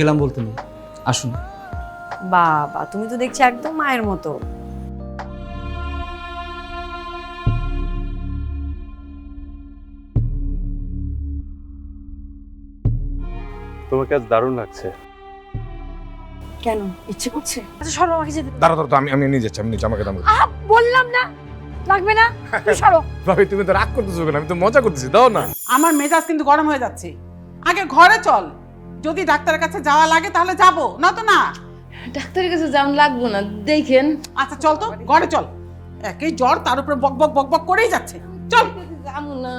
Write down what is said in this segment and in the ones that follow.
গেলাম বলতে নেই আসুন। বাবা তুমি তো দেখছি একদম মায়ের মতো। তোমাকে আজ দারুণ লাগছে। কেন? ইচ্ছে করছে? আচ্ছা সরো আমাকে যেতে দাঁড়া দাঁড়া আমি আমি নিয়ে যাচ্ছি আমি নিয়ে আমাকে দাম আহা, বললাম না। লাগবে না? তুমি সরো। ভাবি তুমি তো রাগ করতেছো কেন? আমি তো মজা করতেছি দাও না। আমার মেজাজ কিন্তু গরম হয়ে যাচ্ছে। আগে ঘরে চল। যদি ডাক্তারের কাছে যাওয়া লাগে তাহলে যাব। না তো না? ডাক্তারের কাছে যাওয়ান লাগবো না দেখেন। আচ্ছা চল তো ঘরে চল। একই জ্বর তার উপরে বক বক বক বক করেই যাচ্ছে। চল। যাব না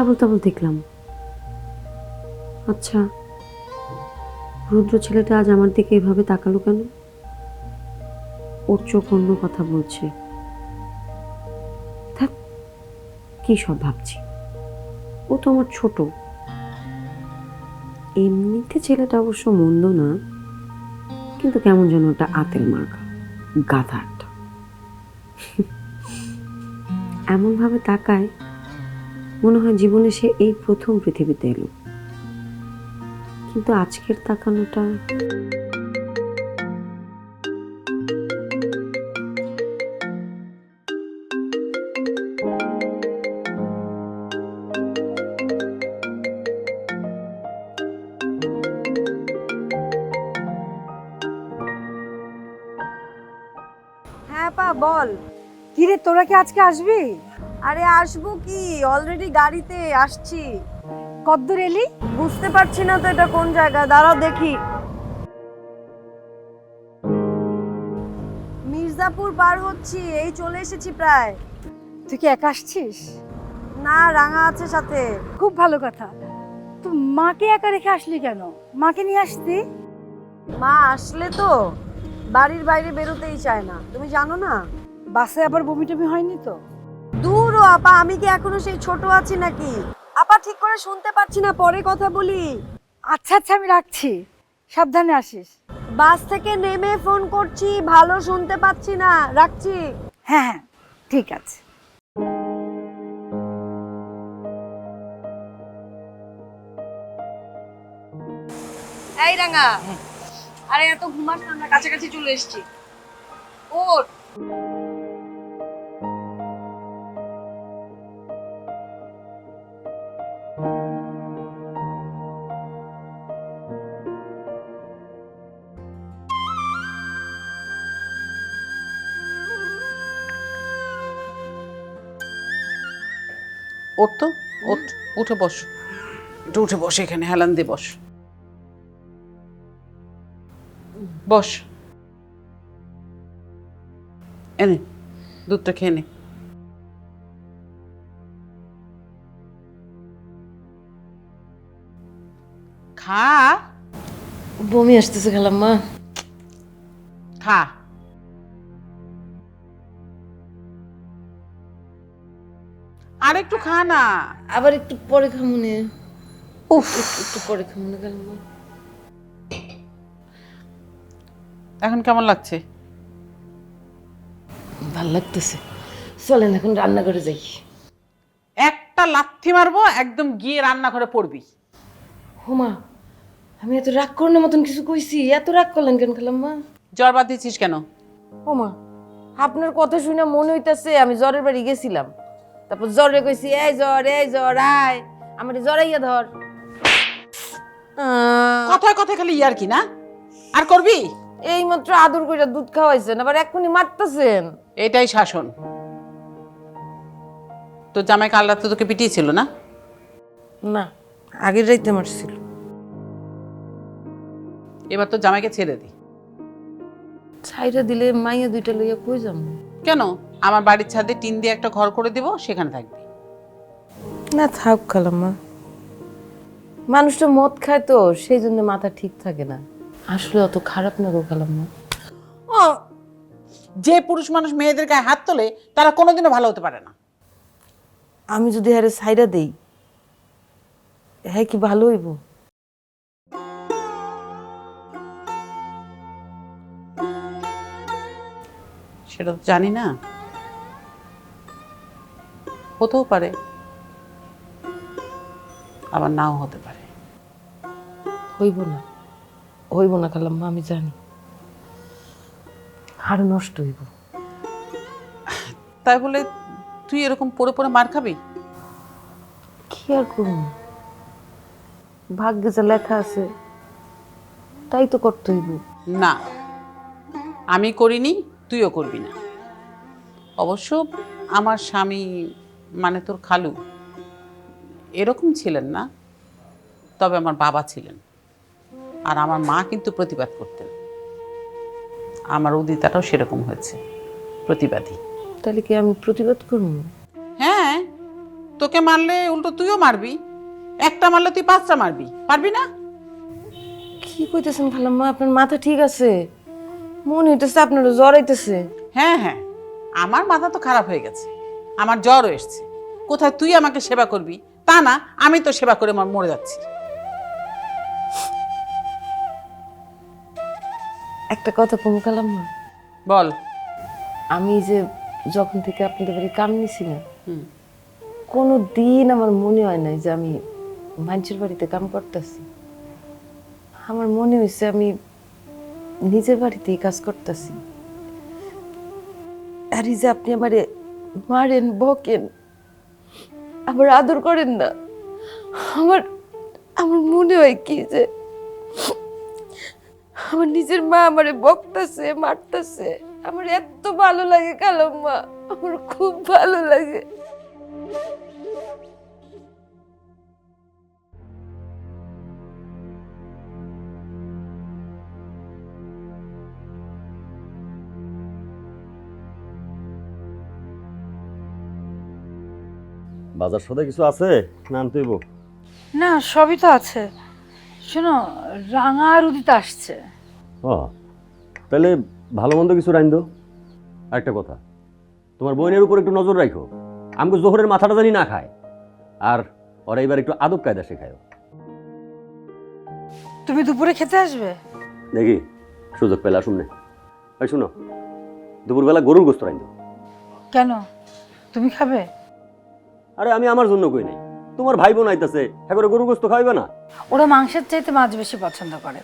আবল তাবল দেখলাম। আচ্ছা রুদ্র ছেলেটা আজ আমার দিকে এভাবে তাকালো কেন? ওর চোখ অন্য কথা বলছে। থাক, কি সব ভাবছি। ও তো আমার ছোট। এমনিতে ছেলেটা অবশ্য মন্দ না, কিন্তু কেমন যেন ওটা আতের মার্কা, গাধা একটা। এমনভাবে তাকায় মনে হয় জীবনে সে এই প্রথম পৃথিবীতে এলো। কিন্তু আজকের তাকানোটা হ্যাঁ পা, বল। কিরে, তোরা কি আজকে আসবি? আরে আসব কি? অলরেডি গাড়িতে আসছি। কদ্দূর এলি? বুঝতে পারছি না তো এটা কোন জায়গা। দাঁড়াও দেখি। মির্জাপুর পার হচ্ছি এই চলে এসেছি প্রায়। তুই কি একা আসছিস? না রাঙা আছে সাথে। খুব ভালো কথা। তুই মাকে একা রেখে আসলি কেন? মাকে নিয়ে আসতি? মা আসলে তো বাড়ির বাইরে বেরোতেই চায় না। তুমি জানো না? বাসে আবার বমি টমি হয়নি তো? দূর আপা আমি কি এখনও সেই ছোট আছি নাকি? আপা ঠিক করে শুনতে পাচ্ছি না পরে কথা বলি। আচ্ছা আচ্ছা আমি রাখছি। সাবধানে আসিস। বাস থেকে নেমে ফোন করছি ভালো শুনতে পাচ্ছি না। রাখছি। হ্যাঁ হ্যাঁ ঠিক আছে। এই রাঙা আরে এত ঘুমাস না আমরা কাছাকাছি চলে এসেছি। ওঠ। ওঠ তো ওঠ উঠে বস। একটু উঠে বস এখানে হেলান দিয়ে বস। বস। এনে দুধটা খেয়ে নে। খা। বমি আসতেছে খেলাম মা খা। আর একটু খা না আবার একটু পরে খামুনে উফ। একটু পরে খামুনে খালাম্মা এখন কেমন লাগছে? ভালো লাগতেছে। চলেন এখন রান্না করে যাই। একটা লাথি মারবো একদম গিয়ে রান্নাঘরে পড়বি। হোমা আমি এত রাগ করানোর মতন কিছু কইছি এত রাগ করলেন কেন খালাম্মা জ্বর বাদ দিচ্ছিস কেন? ওমা আপনার কথা শুনে মনে হইতাছে আমি জ্বরের বাড়ি গেছিলাম। তারপর জ্বরে কইছি এই জ্বর এই জ্বর আয় আমার জ্বরাইয়া ধর। কথায় কথায় খালি ইয়ার কি না? আর করবি? এই মাত্র আদর কইরা দুধ খাওয়াইছেন আবার এক্ষুনি মারতেছেন। এটাই শাসন। তো জামাই কাল রাতে তোকে পিটিয়েছিল না? না আগের রাইতে মারছিল। এবার তো জামাইকে ছেড়ে দি। ছাইরা দিলে মাইয়া দুইটা লইয়া কই যাম কেন? আমার বাড়ির ছাদে টিন দিয়ে একটা ঘর করে দিব সেখানে থাকবি। না থাক খালাম্মা। মানুষটা মদ খায় তো সেই জন্য মাথা ঠিক থাকে না। আসলে অত খারাপ না গো খালাম্মা। ও যে পুরুষ মানুষ মেয়েদের গায়ে হাত তোলে তারা কোনোদিনও ভালো হতে পারে না। আমি যদি হারে সাইরা দেই হ্যাঁ কি ভালো হইব? সেটা তো জানি না। হতেও পারে। আবার নাও হতে পারে। হইব না। হইব না খালাম্মা আমি জানি। হাড় নষ্ট হইব। তাই বলে তুই এরকম পড়ে পড়ে মার খাবি? কি আর করুন ভাগ্যে যা লেখা আছে তাই তো করতে হইব। না। আমি করিনি তুইও করবি না। অবশ্য আমার স্বামী মানে তোর খালু এরকম ছিলেন না তবে আমার বাবা ছিলেন। আর আমার মা কিন্তু প্রতিবাদ করতেন। আমার উদিতাটাও সেরকম হয়েছে প্রতিবাদী। তাহলে কি আমি প্রতিবাদ করব? হ্যাঁ তোকে মারলে উল্টো তুইও মারবি একটা মারলে তুই পাঁচটা মারবি পারবি না? কি কইতেছেন ভালো মা আপনার মাথা ঠিক আছে। মনে হইতেছে আপনারও জ্বর আইতেছে হ্যাঁ হ্যাঁ। আমার মাথা তো খারাপ হয়ে গেছে। আমার জ্বরও এসছে। কোথায় তুই আমাকে সেবা করবি? তা না আমি তো সেবা করে আমার মরে যাচ্ছি। একটা কথা কমু খালাম্মা বল। আমি যে যখন থেকে আপনাদের বাড়ি কাম নিছি না হুম। কোনো দিন আমার মনে হয় নাই যে আমি মানুষের বাড়িতে কাম করতেছি। আমার মনে হয়েছে আমি নিজের বাড়িতেই কাজ করতেছি। আর যে আপনি আমারে মারেন, বকেন আবার আদর করেন না, আমার আমার মনে হয় কি যে আমার নিজের মা আমারে বকতাছে, মারতাছে, আমার এত ভালো লাগে কালাম্মা, আমার খুব ভালো লাগে। বাজার সদা কিছু আছে? না আনতে হইব? না সবই তো আছে। শোনো রাঙা আর উদিত আসছে। ও তাহলে ভালো মন্দ কিছু রাইন দো। আরেকটা কথা তোমার বোনের উপর একটু নজর রাখো আমাকে জোহরের মাথাটা জানি না খায়। আর ওরা এবার একটু আদব কায়দা শেখায়। তুমি দুপুরে খেতে আসবে? দেখি সুযোগ পেলা শুনে ওই শুনো দুপুরবেলা গরুর গোস্ত রাইন দো। কেন? তুমি খাবে? আরে আমি আমার জন্য কই নাই? তোমার ভাই বোন আইতাছে হ্যাঁ গরু গোস্ত খাইবে না? ওরা মাংসের চাইতে মাছ বেশি পছন্দ করে।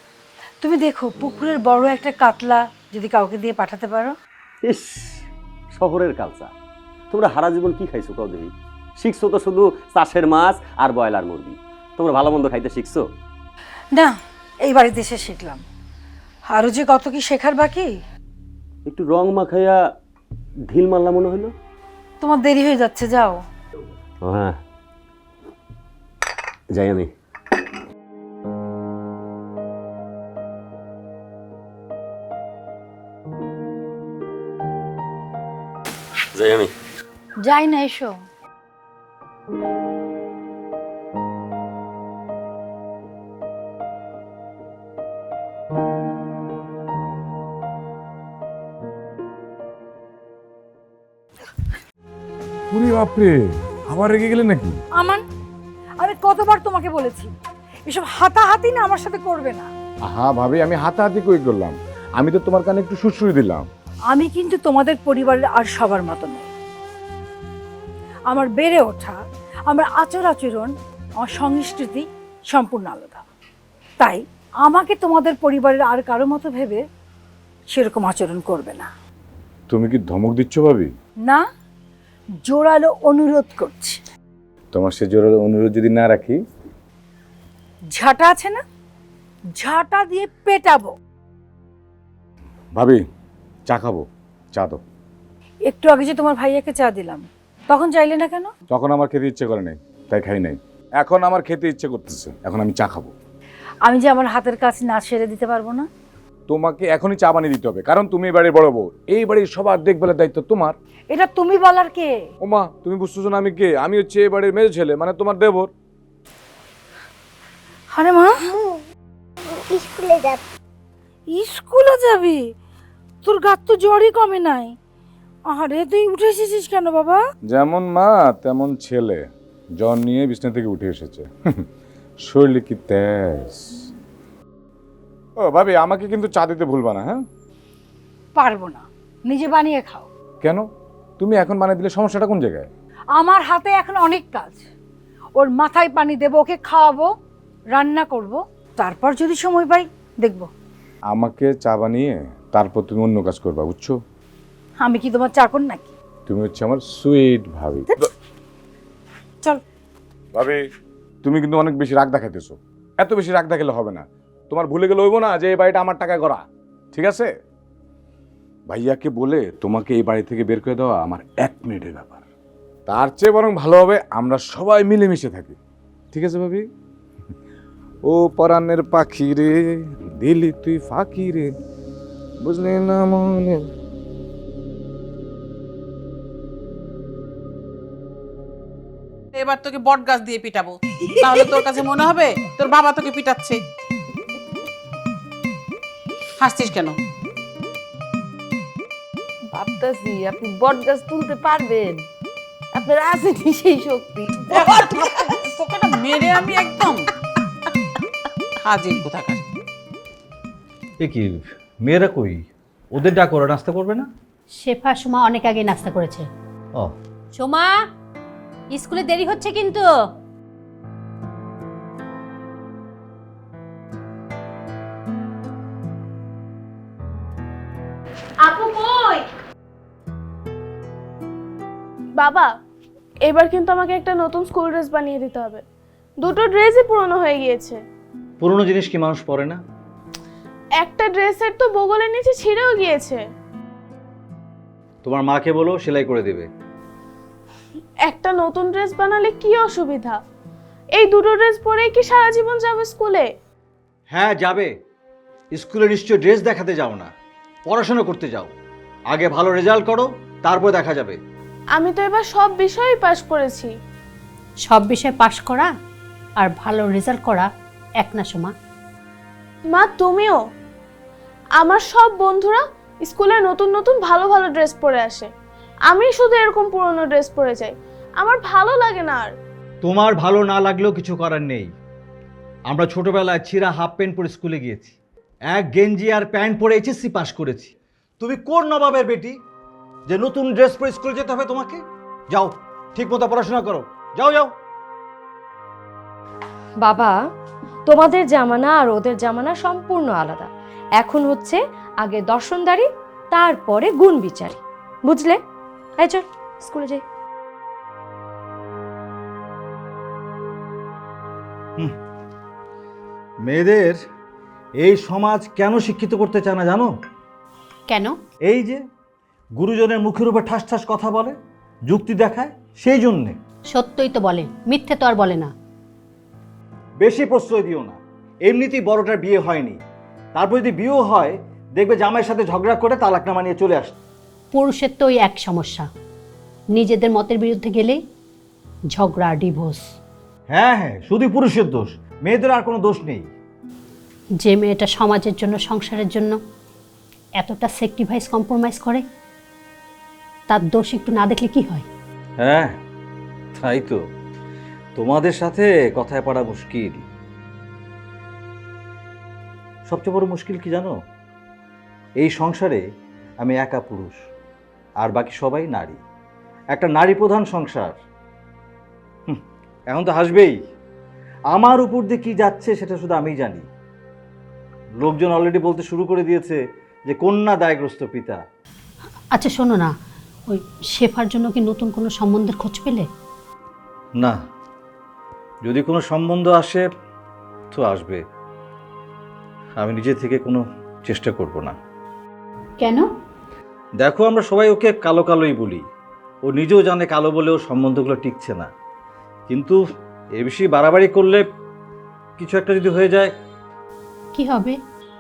তুমি দেখো পুকুরের বড় একটা কাতলা যদি কাউকে দিয়ে পাঠাতে পারো? ইস শহরের কালচার তোমরা হারা জীবন কি খাইছো কাউ দেখি? শিখছো তো শুধু চাষের মাছ আর ব্রয়লার মুরগি। তোমরা ভালো মন্দ খাইতে শিখছো? না এই বাড়িতে এসে শিখলাম। আরও যে কত কি শেখার বাকি? একটু রং মাখাইয়া ঢিল মারলা মনে হইল? তোমার দেরি হয়ে যাচ্ছে যাও। হ্যাঁ। যাই আমি। যাই আমি। যাই না এসো। পুরি বাপরে। আবার রেগে গেলে নাকি? আমান আমি কতবার তোমাকে বলেছি এসব হাতাহাতি না আমার সাথে করবে না। আহা ভাবি আমি হাতাহাতি কই করলাম? আমি তো তোমার কানে একটু সুশ্রুই দিলাম। আমি কিন্তু তোমাদের পরিবারের আর সবার মতো নই। আমার বেড়ে ওঠা আমার আচর আচরণ আমার সংস্কৃতি সম্পূর্ণ আলাদা। তাই আমাকে তোমাদের পরিবারের আর কারও মতো ভেবে সেরকম আচরণ করবে না। তুমি কি ধমক দিচ্ছ ভাবি? না। জোরালো অনুরোধ করছি। তোমার সে জোরালো অনুরোধ যদি না রাখি? ঝাঁটা আছে না? ঝাঁটা দিয়ে পেটাবো। ভাবি চা খাব চা দাও। একটু আগে যে তোমার ভাইয়াকে চা দিলাম তখন চাইলে না কেন? তখন আমার খেতে ইচ্ছে করে নাই তাই খাই নাই। এখন আমার খেতে ইচ্ছে করতেছে এখন আমি চা খাব। আমি যে আমার হাতের কাজ না সেরে দিতে পারব না? তোমাকে এখনই চা বানিয়ে দিতে হবে। কারণ তুমি এই বাড়ির বড় বউ। এই বাড়ির সবার দেখভালের দায়িত্ব তোমার। এটা তুমি বলার কে? ওমা তুমি বুঝতেছো না আমি কে? আমি হচ্ছে এই বাড়ির মেয়ে ছেলে মানে তোমার দেবর। আরে মা। স্কুলে যাচ্ছি স্কুলে যাবি? তোর গাত তো জ্বরই কমে নাই। আরে তুই উঠে এসেছিস কেন বাবা? যেমন মা তেমন ছেলে। জ্বর নিয়ে বিছনা থেকে উঠে এসেছে। শরীরে কি তেজ। ও ভাবি আমাকে কিন্তু চা দিতে ভুলবা না হ্যাঁ? পারব না। নিজে বানিয়ে খাও। কেন? তুমি এখন বানিয়ে দিলে সমস্যাটা কোন জায়গায়? আমার হাতে এখন অনেক কাজ। ওর মাথায় পানি দেবো ওকে খাওয়াবো রান্না করব তারপর যদি সময় পাই দেখব। আমাকে চা বানিয়ে তারপর তুমি অন্য কাজ করবা বুঝছ? আমি কি তোমার চাকর নাকি? তুমি হচ্ছে আমার সুইট ভাবি। চল। ভাবি তুমি কিন্তু অনেক বেশি রাগ দেখাইতেছো। এত বেশি রাগ দেখালে হবে না। তোমার ভুলে গেলে হইব না যে এই বাড়িটা আমার টাকায় করা ঠিক আছে? ভাইয়াকে বলে তোমাকে এই বাড়ি থেকে বের করে দেওয়া আমার এক মিনিটের ব্যাপার। তার চেয়ে বরং ভালো হবে আমরা সবাই মিলেমিশে থাকি। ঠিক আছে ভাবি? ও পরাণের পাখি রে, দিলি তুই ফাঁকি রে, বুঝলি না মনে? এবার তোকে বট গাছ দিয়ে পিটাবো। তাহলে তোর কাছে মনে হবে তোর বাবা তোকে পিটাচ্ছে। হাসছিস কেন? ভাবতেছি আপনি বট গাছ তুলতে পারবেন। আপনার আছে সেই শক্তি? তোকে না মেরে আমি একদম। হাজির কোথাকার? এ কি মেয়েরা কই? ওদের ডাক ওরা নাস্তা করবে না? শেফা সোমা অনেক আগে নাস্তা করেছে। ও। সোমা স্কুলে দেরি হচ্ছে কিন্তু। আপু কই? বাবা এবার কিন্তু আমাকে একটা নতুন স্কুল ড্রেস বানিয়ে দিতে হবে। দুটো ড্রেসই পুরনো হয়ে গিয়েছে। পুরনো জিনিস কি মানুষ পরে না? একটা ড্রেসের তো বগলের নিচে ছিঁড়েও গিয়েছে। তোমার মাকে বলো সেলাই করে দেবে। একটা নতুন ড্রেস বানালে কি অসুবিধা? এই দুটো ড্রেস পরেই কি সারা জীবন যাবে স্কুলে হ্যাঁ যাবে। স্কুলে নিশ্চয় ড্রেস দেখাতে যাও না। পড়াশোনা করতে যাও। আগে ভালো রেজাল্ট করো তারপর দেখা যাবে। আমি তো এবার সব বিষয়েই পাশ করেছি। সব বিষয়ে পাশ করা আর ভালো রেজাল্ট করা এক না সোমা মা তুমিও? আমার সব বন্ধুরা স্কুলে নতুন নতুন ভালো ভালো ড্রেস পরে আসে। আমি শুধু এরকম পুরনো ড্রেস পরে যাই। আমার ভালো লাগে না আর। তোমার ভালো না লাগলেও কিছু করার নেই। আমরা ছোটবেলায় ছিঁড়া হাফ প্যান্ট পরে স্কুলে গিয়েছি। এক গেঞ্জি আর প্যান্ট পরে এইচএসসি পাস করেছি। তুমি কোন নবাবের বেটি? যে নতুন ড্রেস পরে স্কুলে যেতে হবে তোমাকে? যাও ঠিক মতো পড়াশোনা করো। যাও যাও। বাবা তোমাদের জামানা আর ওদের জামানা সম্পূর্ণ আলাদা। এখন হচ্ছে আগে দর্শনদারি তারপরে গুণ বিচারি। বুঝলে? এই চল স্কুলে যাই। মেয়েদের এই সমাজ কেন শিক্ষিত করতে চায় না জানো? কেন? এই যে গুরুজনের মুখের উপর ঠাস ঠাস কথা বলে যুক্তি দেখায় সেই জন্যে। সত্যই তো বলে মিথ্যে তো আর বলে না। বেশি প্রশ্রয় দিও না। এমনিতেই বড়টার বিয়ে হয়নি। তারপর যদি বিয়েও হয় দেখবে জামাইয়ের সাথে ঝগড়া করে তালাকনামা নিয়ে চলে আসছে। পুরুষের তো ওই এক সমস্যা। নিজেদের মতের বিরুদ্ধে গেলেই ঝগড়া ডিভোর্স। হ্যাঁ হ্যাঁ শুধু পুরুষের দোষ। মেয়েদের আর কোনো দোষ নেই। যে মেয়েটা সমাজের জন্য, সংসারের জন্য এতটা সেক্রিফাইস কম্প্রোমাইজ করে, তার দোষ একটু না দেখলে কি হয়? হ্যাঁ তাই তো। তোমাদের সাথে কথায় পারা মুশকিল। সবচেয়ে বড় মুশকিল কি জানো? এই সংসারে আমি একা পুরুষ, আর বাকি সবাই নারী। একটা নারী প্রধান সংসার। এখন তো হাসবেই। আমার উপর দিয়ে কি যাচ্ছে সেটা শুধু আমিই জানি। লোকজন অলরেডি বলতে শুরু করে দিয়েছে যে কন্যা দায়গ্রস্ত পিতা। আচ্ছা শোনো না ওই শেফার জন্য কি নতুন কোনো সম্বন্ধের খোঁজ পেলে? না যদি কোনো সম্বন্ধ আসে তো আসবে। আমি নিজে থেকে কোনো চেষ্টা করব না। কেন? দেখো আমরা সবাই ওকে কালো কালোই বলি। ও নিজেও জানে কালো বলে বলেও সম্বন্ধগুলো টিকছে না। কিন্তু এ বেশি বাড়াবাড়ি করলে কিছু একটা যদি হয়ে যায় কি হবে?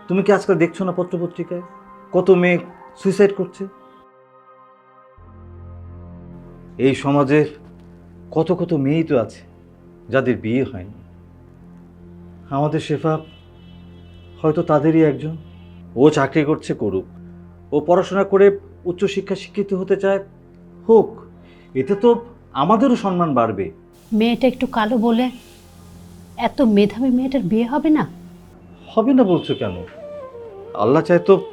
তুমি কি আজকাল দেখছ না পত্রপত্রিকায়? কত মেয়ে সুইসাইড করছে? এই সমাজের কত কত মেয়েই তো আছে যাদের বিয়ে হয়নি। আমাদের শেফা হয়তো তাদেরই একজন। ও চাকরি করছে করুক। ও পড়াশোনা করে উচ্চশিক্ষা শিক্ষিত হতে চায় হোক এতে তো আমাদেরও সম্মান বাড়বে। মেয়েটা একটু কালো বলে এত মেধাবী মেয়েটার বিয়ে হবে না? হবে না বলছো কেন? আল্লাহ চায় তো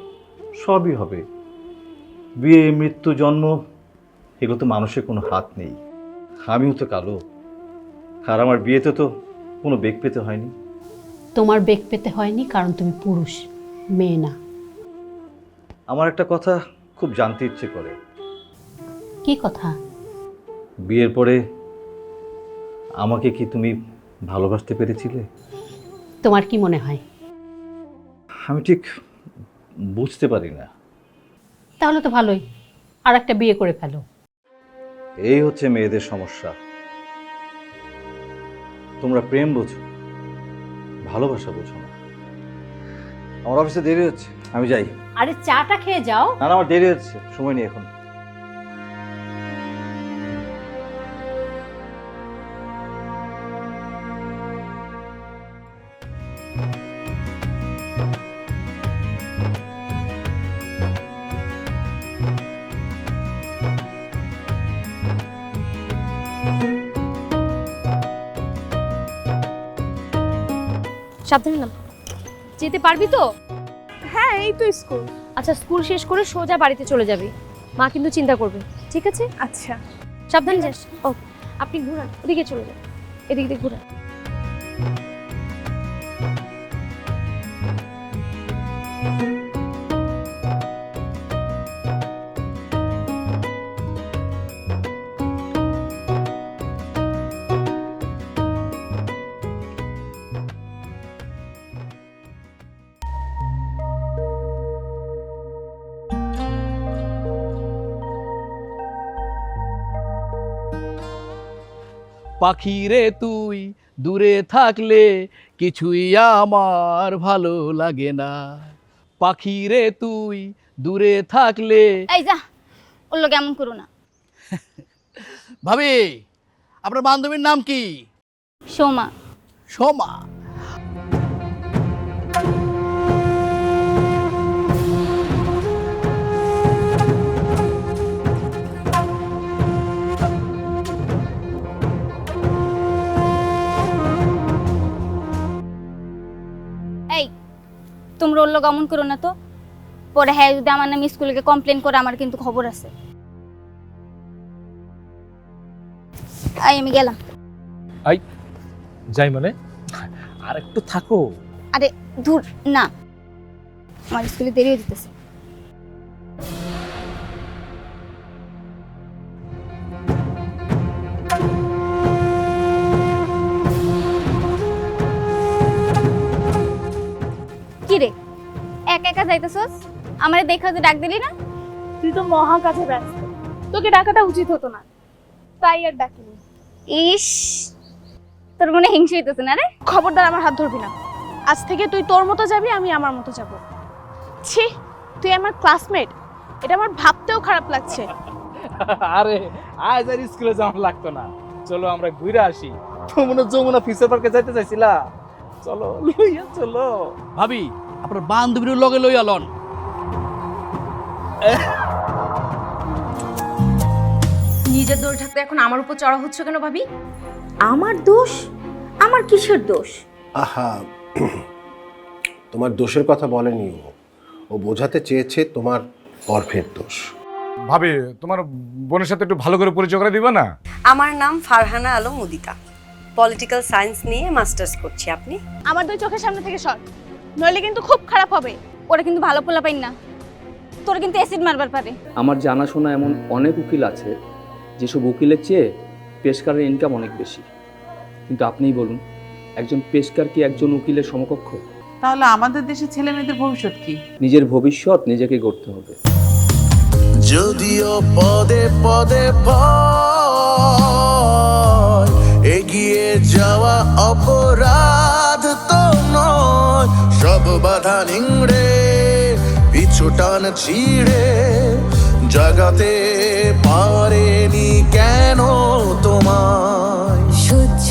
সবই হবে। বিয়ে মৃত্যু জন্ম এগুলো তো মানুষের কোনো হাত নেই। আমিও তো কালো। আর আমার বিয়েতে তো কোনো বেগ পেতে হয়নি। তোমার বেগ পেতে হয়নি কারণ তুমি পুরুষ মেয়ে না। আমার একটা কথা খুব জানতে ইচ্ছে করে। কি কথা? বিয়ের পরে আমাকে কি তুমি ভালোবাসতে পেরেছিলে? তোমার কি মনে হয়? আমি ঠিক বুঝতে পারি না। তাহলে তো ভালোই। আর একটা বিয়ে করে ফেলো। এই হচ্ছে মেয়েদের সমস্যা। তোমরা প্রেম বোঝো ভালোবাসা বোঝো না। আমার অফিসে দেরি হচ্ছে আমি যাই। আরে চাটা খেয়ে যাও। না না, আমার দেরি হচ্ছে সময় নেই এখন। সাবধানে নাম। যেতে পারবি তো? হ্যাঁ এই তো স্কুল। আচ্ছা স্কুল শেষ করে সোজা বাড়িতে চলে যাবি। মা কিন্তু চিন্তা করবে ঠিক আছে? আচ্ছা। সাবধানে যাস। ও আপনি ঘুরান ওদিকে চলে যান। এদিক দিয়ে ঘুরান। পাখি রে তুই দূরে থাকলে কিছুই আমার ভালো লাগে না। পাখি রে তুই দূরে থাকলে এই যা ওর লোক এমন করো না। ভাবি আপনার বান্ধবীর নাম কি? সোমা। সোমা? তোমরা ওর গমন অমন করো না তো। পরে হ্যাঁ যদি আমার নাম স্কুলে কমপ্লেন করে আমার কিন্তু খবর আছে। আই আমি গেলাম। আই যাই মানে। আর একটু থাকো। আরে ধুর না। আমার স্কুলে দেরি হয়ে যেতেছে। একা যাইতেছস? আমারে দেখা যে ডাক দিলি না? তুই তো মহা কাছে ব্যস্ত। তোকে ডাকাটা উচিত হতো না। তাই আর ডাকিনি। ইস তোর মনে হিংসে হইতেছে না রে? খবরদার আমার হাত ধরবি না। আজ থেকে তুই তোর মতো যাবি আমি আমার মতো যাব। ছি তুই আমার ক্লাসমেট এটা আমার ভাবতেও খারাপ লাগছে। আরে আজ আর স্কুলে যাওয়া লাগতো না। চলো আমরা ঘুরে আসি। যমুনা যমুনা ফিচার পার্কে যাইতে চাইছিলা। চলো লইয়া চলো। ভাবি আপনার বান্ধবীর লগে লইয়া লন। নিজের দোষ থাকতে এখন আমার উপর চড়া হচ্ছে কেন ভাবি? আমার দোষ? আমার কিসের দোষ? আহা তোমার দোষের কথা বলেনি ও। ও বোঝাতে চেয়েছে তোমার গর্ভের দোষ। ভাবি তোমার বোনের সাথে একটু ভালো করে পরিচয় করে দিবা না? আমার নাম ফারহানা আলম মুদিতা পলিটিক্যাল সায়েন্স নিয়ে মাস্টার্স করছি আপনি? আমার দুই চোখের সামনে থেকে সর। নইলে কিন্তু খুব খারাপ হবে। ওরা কিন্তু ভালো পোলা পাই না। তোর কিন্তু অ্যাসিড মারবার পারে। আমার জানাশোনা এমন অনেক উকিল আছে যেসব উকিলের চেয়ে পেশকারের ইনকাম অনেক বেশি। কিন্তু আপনিই বলুন একজন পেশকার কি একজন উকিলের সমকক্ষ? তাহলে আমাদের দেশের ছেলে মেয়েদের ভবিষ্যৎ কি? নিজের ভবিষ্যৎ নিজেকে গড়তে হবে। যদিও পদে পদে এগিয়ে যাওয়া অপরাধ নয়। সব বাধা নিংড়ে পিছু টান ছিঁড়ে জাগাতে পারেনি কেন তোমায়? সহ্য